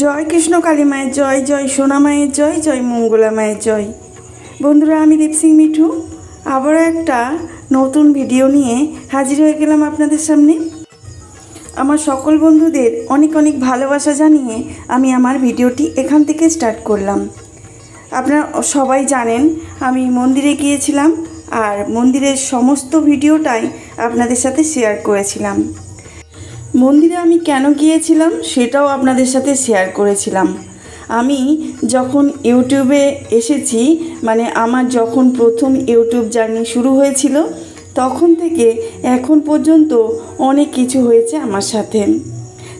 জয় কৃষ্ণ কালী মায়ের জয় জয় সোনা মায়ের জয় জয় মঙ্গলা মায়ের জয়। বন্ধুরা, আমি দীপসিং মিঠু। আবারও একটা নতুন ভিডিও নিয়ে হাজির হয়ে গেলাম আপনাদের সামনে। আমার সকল বন্ধুদের অনেক অনেক ভালোবাসা জানিয়ে আমি আমার ভিডিওটি এখান থেকে স্টার্ট করলাম। আপনারা সবাই জানেন, আমি মন্দিরে গিয়েছিলাম আর মন্দিরের সমস্ত ভিডিওটাই আপনাদের সাথে শেয়ার করেছিলাম। মন্দিরে আমি কেন গিয়েছিলাম সেটাও আপনাদের সাথে শেয়ার করেছিলাম। আমি যখন ইউটিউবে এসেছি মানে আমার যখন প্রথম ইউটিউব জার্নি শুরু হয়েছিল, তখন থেকে এখন পর্যন্ত অনেক কিছু হয়েছে আমার সাথে।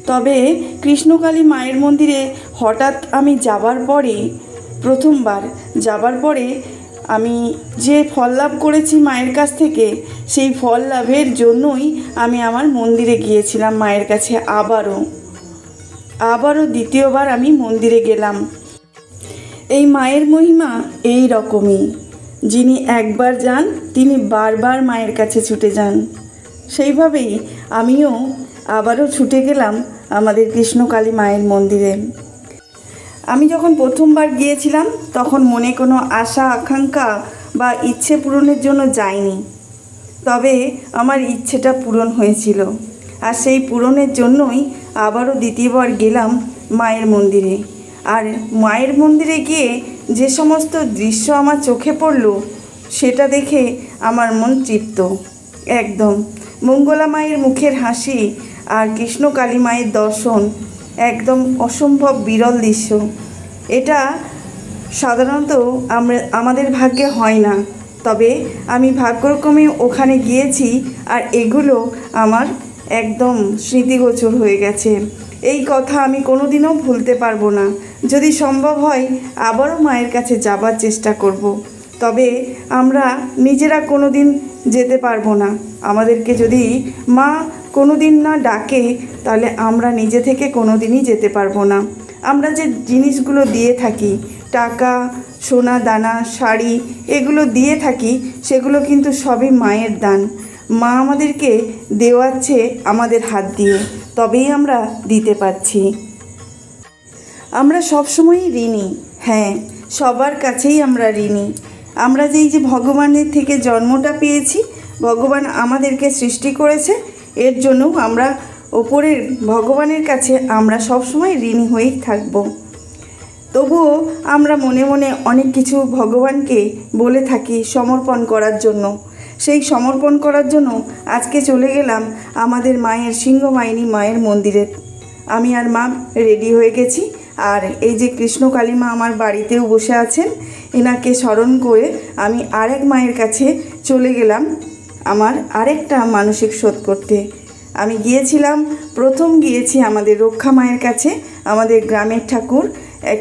তবে কৃষ্ণকালী মায়ের মন্দিরে হঠাৎ আমি যাবার পরে, প্রথমবার যাবার পরে আমি যে ফল লাভ করেছি মায়ের কাছ থেকে, সেই ফল লাভের জন্যই আমি আমার মন্দিরে গিয়েছিলাম মায়ের কাছে আবারও। আবারও দ্বিতীয়বার আমি মন্দিরে গেলাম। এই মায়ের মহিমা এই রকমই। যিনি একবার যান, তিনি বারবার মায়ের কাছে ছুটে যান। সেইভাবেই আমিও আবারও ছুটে গেলাম আমাদের কৃষ্ণকালী মায়ের মন্দিরে। আমি যখন প্রথমবার গিয়েছিলাম, তখন মনে কোনো আশা, আকাঙ্ক্ষা বা ইচ্ছে পূরণের জন্য যাইনি। তবে আমার ইচ্ছেটা পূরণ হয়েছিল। আর সেই পূরণের জন্যই আবারও দ্বিতীয়বার গেলাম মায়ের মন্দিরে। আর মায়ের মন্দিরে গিয়ে যে সমস্ত দৃশ্য আমার চোখে পড়ল, সেটা দেখে আমার মন তৃপ্ত। একদম। মঙ্গলা মায়ের মুখের হাসি আর কৃষ্ণ কালী মায়ের দর্শন একদম অসম্ভব বিরল দৃশ্য। এটা সাধারণত আমরা, আমাদের ভাগ্যে হয় না। তবে আমি ভাগ্যক্রমে ওখানে গিয়েছি আর এগুলো আমার একদম স্মৃতিগোচর হয়ে গেছে। এই কথা আমি কোনোদিনও ভুলতে পারব না। যদি সম্ভব হয়, আবারও মায়ের কাছে যাবার চেষ্টা করব। তবে আমরা নিজেরা কোনো দিন যেতে পারব না। আমাদেরকে যদি মা কোনো দিন না ডাকে, তাহলে আমরা নিজে থেকে কোনো দিনই যেতে পারব না। আমরা যে জিনিসগুলো দিয়ে থাকি, টাকা, সোনা, দানা, শাড়ি, এগুলো দিয়ে থাকি, সেগুলো কিন্তু সবই মায়ের দান। মা আমাদেরকে দেওয়াচ্ছে আমাদের হাত দিয়ে, তবেই আমরা দিতে পারছি। আমরা সবসময়ই ঋণী হ্যাঁ সবার কাছেই আমরা ঋণী। আমরা যেই যে ভগবানের থেকে জন্মটা পেয়েছি, ভগবান আমাদেরকে সৃষ্টি করেছে এর জন্য আমরা ওপরের ভগবানের কাছে আমরা সবসময় ঋণী হয়েই থাকব। তবুও আমরা মনে মনে অনেক কিছু ভগবানকে বলে থাকি সমর্পণ করার জন্য। সেই সমর্পণ করার জন্য আজকে চলে গেলাম আমাদের মায়ের সিংহমাইনী মায়ের মন্দিরে। আমি আর মা রেডি হয়ে গেছি। আর এই যে কৃষ্ণ কালী মা আমার বাড়িতেও বসে আছেন, এনাকে স্মরণ করে আমি আরেক মায়ের কাছে চলে গেলাম। আমার আরেকটা মানসিক শোধ করতে। আমি গিয়েছিলাম, প্রথম গিয়েছি আমাদের রক্ষা মায়ের কাছে, আমাদের গ্রামের ঠাকুর।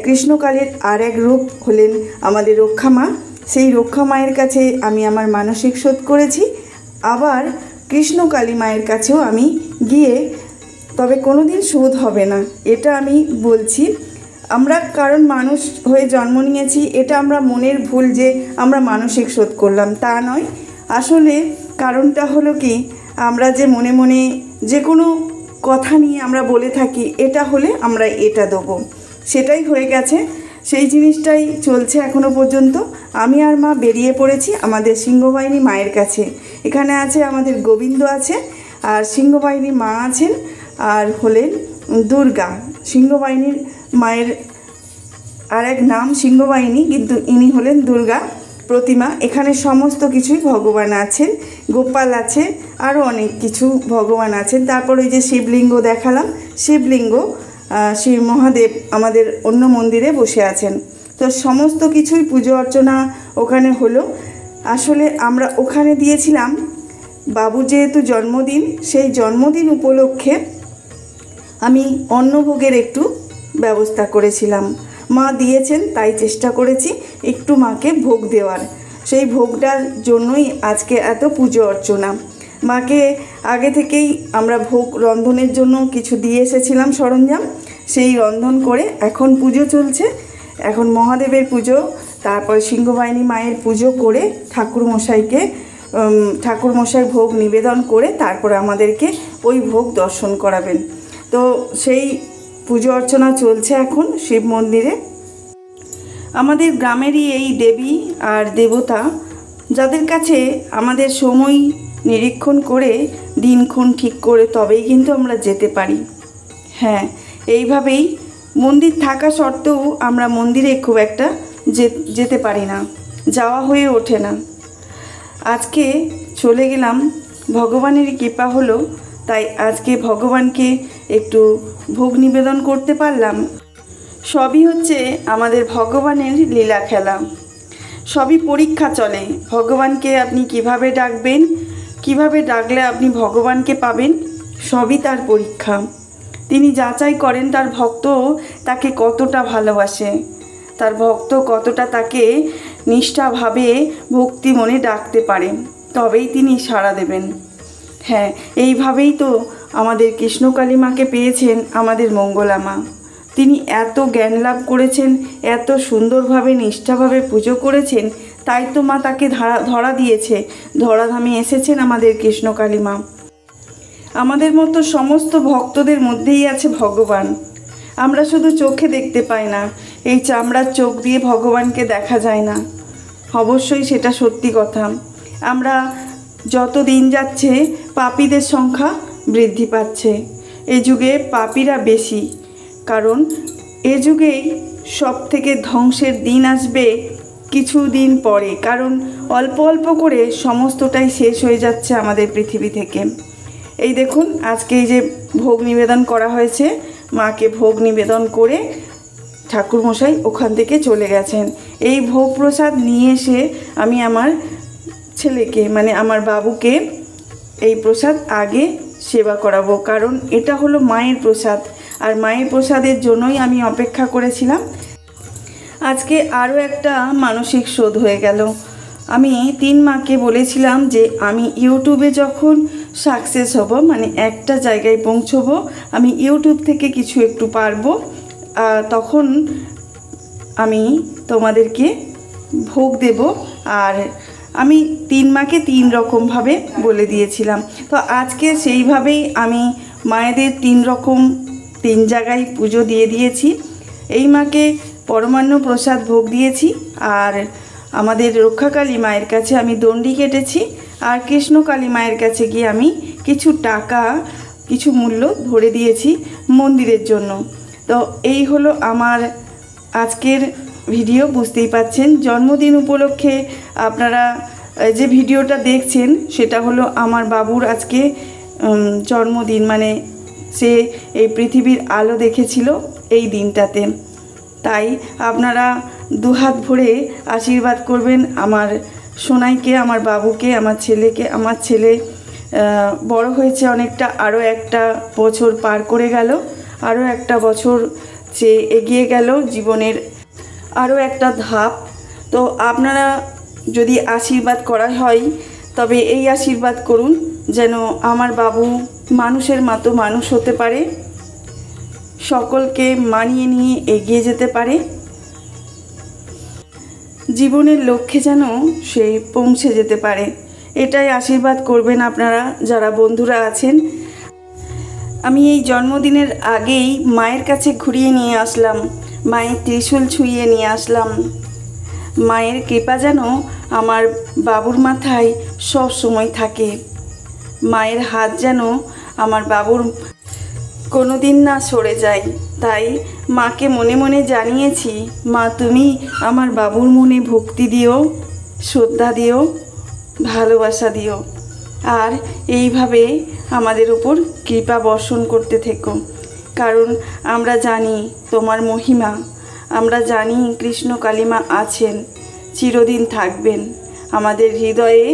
কৃষ্ণকালের আর এক রূপ হলেন আমাদের রক্ষা মা। সেই রক্ষা মায়ের কাছে আমি আমার মানসিক শোধ করেছি। আবার কৃষ্ণকালী মায়ের কাছেও আমি গিয়ে, তবে কোনো দিন শোধ হবে না, এটা আমি বলছি। আমরা কারণ মানুষ হয়ে জন্ম নিয়েছি, এটা আমরা মনের ভুল যে আমরা মানসিক শোধ করলাম, তা নয়। আসলে কারণটা হলো কি, আমরা যে মনে মনে যে কোনো কথা নিয়ে আমরা বলে থাকি, এটা হলে আমরা এটা দেবো। সেটাই হয়ে গেছে। সেই জিনিসটাই চলছে এখনও পর্যন্ত। আমি আর মা বেরিয়ে পড়েছি আমাদের সিংহবাহিনী মায়ের কাছে। এখানে আছে আমাদের গোবিন্দ আছে, আর সিংহবাহিনী মা আছেন, আর হলেন দুর্গা। সিংহবাহিনীর মায়ের আর এক নাম সিংহবাহিনী, কিন্তু ইনি হলেন দুর্গা। প্রতিমা। এখানে সমস্ত কিছুই ভগবান আছেন, গোপাল আছে আরও অনেক কিছু ভগবান আছেন। তারপর ওই যে শিবলিঙ্গ দেখালাম, শিবলিঙ্গ শ্রী মহাদেব আমাদের অন্য মন্দিরে বসে আছেন। তো সমস্ত কিছুই পুজো অর্চনা ওখানে হলো। আসলে আমরা ওখানে দিয়েছিলাম, বাবুর যেহেতু জন্মদিন, সেই জন্মদিন উপলক্ষে আমি অন্নভোগের একটু ব্যবস্থা করেছিলাম। মা দিয়েছেন, তাই চেষ্টা করেছি একটু মাকে ভোগ দেওয়ার। সেই ভোগটার জন্যই আজকে এত পুজো অর্চনা। মাকে আগে থেকেই আমরা ভোগ রন্ধনের জন্য কিছু দিয়ে এসেছিলাম সরঞ্জাম, সেই রন্ধন করে এখন পুজো চলছে। এখন মহাদেবের পুজো, তারপর সিংহবাহিনী মায়ের পুজো করে ঠাকুর মশাইকে ঠাকুর মশাই ভোগ নিবেদন করে তারপরে আমাদেরকে ওই ভোগ দর্শন করাবেন। তো সেই পুজো অর্চনা চলছে এখন শিব মন্দিরে। আমাদের গ্রামেরই এই দেবী আর দেবতা, যাদের কাছে আমাদের সময় নিরীক্ষণ করে দিনক্ষণ ঠিক করে তবেই কিন্তু আমরা যেতে পারি। হ্যাঁ এইভাবেই মন্দির থাকা সত্ত্বেও আমরা মন্দিরে খুব একটা যেতে পারি না, যাওয়া হয়ে ওঠে না। আজকে চলে গেলাম, ভগবানের কৃপা হলো, তাই আজকে ভগবানকে একটু ভোগ নিবেদন করতে পারলাম। সবই হচ্ছে আমাদের ভগবানের লীলা খেলা। সবই পরীক্ষা চলে, ভগবানকে আপনি কীভাবে ডাকবেন, কীভাবে ডাকলে আপনি ভগবানকে পাবেন, সবই তার পরীক্ষা। তিনি যাচাই করেন তার ভক্ত তাকে কতটা ভালোবাসে, তার ভক্ত কতটা তাকে নিষ্ঠাভাবে ভক্তি মনে ডাকতে পারে, তবেই তিনি সাড়া দেবেন। হ্যাঁ এইভাবেই তো আমাদের কৃষ্ণকালী মাকে পেয়েছেন আমাদের মঙ্গলা মা তিনি এত জ্ঞান লাভ করেছেন, এত সুন্দরভাবে, নিষ্ঠাভাবে পুজো করেছেন, তাই তো মা তাকে ধরা ধরা দিয়েছে। ধরাধামে এসেছেন আমাদের কৃষ্ণকালী মা আমাদের মতো সমস্ত ভক্তদের মধ্যেই আছে ভগবান। আমরা শুধু চোখে দেখতে পাই না, এই চামড়ার চোখ দিয়ে ভগবানকে দেখা যায় না। অবশ্যই সেটা সত্যি কথা। আমরা যত দিন যাচ্ছে পাপীদের সংখ্যা বৃদ্ধি পাচ্ছে। এ যুগে পাপীরা বেশি, কারণ এ যুগেই সব থেকে ধ্বংসের দিন আসবে কিছু দিন পরে, কারণ অল্প অল্প করে সমস্তটাই শেষ হয়ে যাচ্ছে আমাদের পৃথিবী থেকে। এই দেখুন, আজকে এই যে ভোগ নিবেদন করা হয়েছে, মাকে ভোগ নিবেদন করে ঠাকুরমশাই ওখান থেকে চলে গেছেন। এই ভোগ প্রসাদ নিয়ে এসে আমি আমার ছেলেকে মানে আমার বাবুকে এই প্রসাদ আগে সেবা করাবো, কারণ এটা হলো মায়ের প্রসাদ, আর মায়ের প্রসাদের জন্যই আমি অপেক্ষা করেছিলাম। আজকে আরও একটা মানসিক শোধ হয়ে গেল। আমি তিন মাকে বলেছিলাম যে আমি ইউটিউবে যখন সাকসেস হব মানে একটা জায়গায় পৌঁছবো, আমি ইউটিউব থেকে কিছু একটু পারব তখন আমি তোমাদেরকে ভোগ দেব, আর আমি তিন মাকে তিন রকমভাবে বলে দিয়েছিলাম। তো আজকে সেইভাবেই আমি মায়েদের তিন রকম তিন জায়গায় পুজো দিয়ে দিয়েছি। এই মাকে পরমান্ন প্রসাদ ভোগ দিয়েছি আর আমাদের রক্ষাকালী মায়ের কাছে আমি দণ্ডি কেটেছি আর কৃষ্ণকালী মায়ের কাছে গিয়ে আমি কিছু টাকা, কিছু মূল্য ধরে দিয়েছি মন্দিরের জন্য। তো এই হলো আমার আজকের ভিডিও বুঝতেই পাচ্ছেন। জন্মদিন উপলক্ষে আপনারা যে ভিডিওটা দেখছেন, সেটা হলো আমার বাবুর আজকে জন্মদিন। মানে সে এই পৃথিবীর আলো দেখেছিল এই দিনটাতে। তাই আপনারা দুহাত ভরে আশীর্বাদ করবেন আমার সোনাইকে, আমার বাবুকে, আমার ছেলেকে। আমার ছেলে বড় হয়েছে অনেকটা আরও একটা বছর পার করে গেল। আরও একটা বছর যে এগিয়ে গেল জীবনের আরও একটা ধাপ। তো আপনারা যদি আশীর্বাদ করা হয়, তবে এই আশীর্বাদ করুন যেন আমার বাবু মানুষের মতো মানুষ হতে পারে, সকলকে মানিয়ে নিয়ে এগিয়ে যেতে পারে। জীবনের লক্ষ্যে যেন সে পৌঁছে যেতে পারে। এটাই আশীর্বাদ করবেন আপনারা যারা বন্ধুরা আছেন। আমি এই জন্মদিনের আগেই মায়ের কাছে ঘুরিয়ে নিয়ে আসলাম। মায়ের ত্রিশূল ছুঁয়ে নিয়ে আসলাম। মায়ের কৃপা যেন আমার বাবুর মাথায় সব সময় থাকে। মায়ের হাত যেন আমার বাবুর কোনো দিন না সরে যায়। তাই মাকে মনে মনে জানিয়েছি, মা, তুমি আমার বাবুর মনে ভক্তি দিও, শ্রদ্ধা দিও, ভালোবাসা দিও। আর এইভাবে আমাদের উপর কৃপা বর্ষণ করতে থেকো। কারণ আমরা জানি তোমার মহিমা। আমরা জানি কৃষ্ণ কালিমা আছেন, চিরদিন থাকবেন। আমাদের হৃদয়ে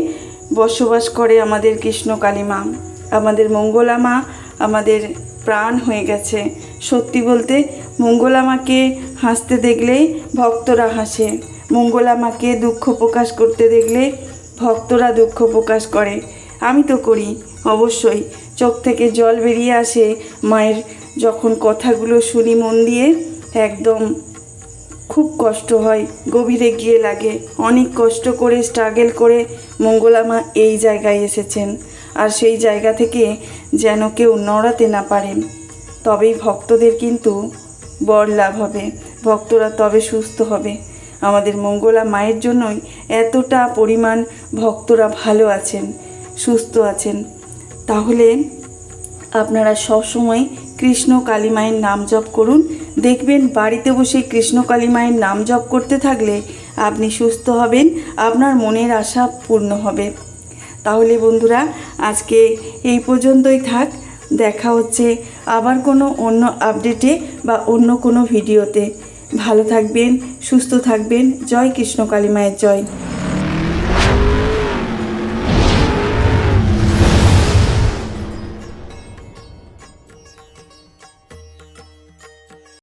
বসবাস করে আমাদের কৃষ্ণ কালিমা। আমাদের মঙ্গলা মা আমাদের প্রাণ হয়ে গেছে। সত্যি বলতে মঙ্গলা মাকে হাসতে দেখলেই ভক্তরা হাসে। মঙ্গলা মাকে দুঃখ প্রকাশ করতে দেখলে ভক্তরা দুঃখ প্রকাশ করে। আমি তো করি, অবশ্যই। চোখ থেকে জল বেরিয়ে আসে মায়ের যখন কথাগুলো শুনি মন দিয়ে, একদম খুব কষ্ট হয়, গভীরে গিয়ে লাগে। অনেক কষ্ট করে স্ট্রাগল করে মঙ্গলামা এই জায়গায় এসেছেন। আর সেই জায়গা থেকে যেন কেউ নড়াতে না পারেন তবেই ভক্তদের কিন্তু বর লাভ হবে। ভক্তরা তবে সুস্থ হবে। আমাদের মঙ্গলা মায়ের জন্যই এতটা পরিমাণ ভক্তরা ভালো আছেন, সুস্থ আছেন। তাহলে আপনারা সবসময় কৃষ্ণ কালী মায়ের নাম জপ করুন। দেখবেন বাড়িতে বসে কৃষ্ণ কালী মায়ের নাম জপ করতে থাকলে আপনি সুস্থ হবেন, আপনার মনের আশা পূর্ণ হবে। তাহলে বন্ধুরা, আজকে এই পর্যন্তই থাক। দেখা হচ্ছে আবার কোনো অন্য আপডেটে বা অন্য কোনো ভিডিওতে। ভালো থাকবেন, সুস্থ থাকবেন। জয় কৃষ্ণ কালী মায়ের জয়।